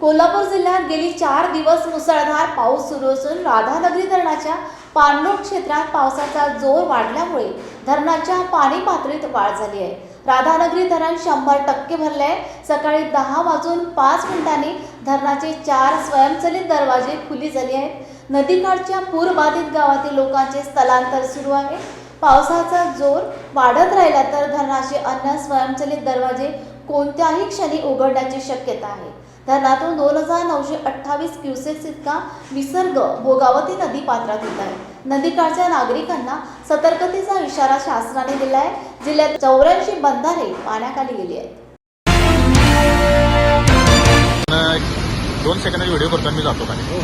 कोल्हापूर जिल्ह्यात गेली चार दिवस मुसळधार पाऊस सुरू असून राधानगरी धरणाच्या पाणलोट क्षेत्रात पावसाचा जोर वाढल्यामुळे धरणाच्या पाणी पातळीत वाढ झाली आहे. राधानगरी धरण शंभर टक्के भरले आहे सकाळी दहा वाजून पाच मिनिटांनी धरणाचे चार स्वयंचलित दरवाजे खुली झाले आहेत. नदीकाठच्या पूरबाधित गावातील लोकांचे स्थलांतर सुरू आहे. पावसाचा जोर वाढत राहिला तर धरणाचे अन्य स्वयंचलित दरवाजे कोणत्याही क्षणी उघडण्याची शक्यता आहे. धरणातून दोन हजार नऊशे अठ्ठावीस क्युसेक्स इतका विसर्ग भोगावती नदी पात्रात येत आहे. नदीकाठच्या नागरिकांना सतर्कतेचा इशारा शासनाने दिला आहे जिल्ह्यात चौऱ्याऐंशी बंधारे पाण्याखाली गेली आहेत. न- दोन सेकंदाचा व्हिडिओ करतो मी जातो खाली.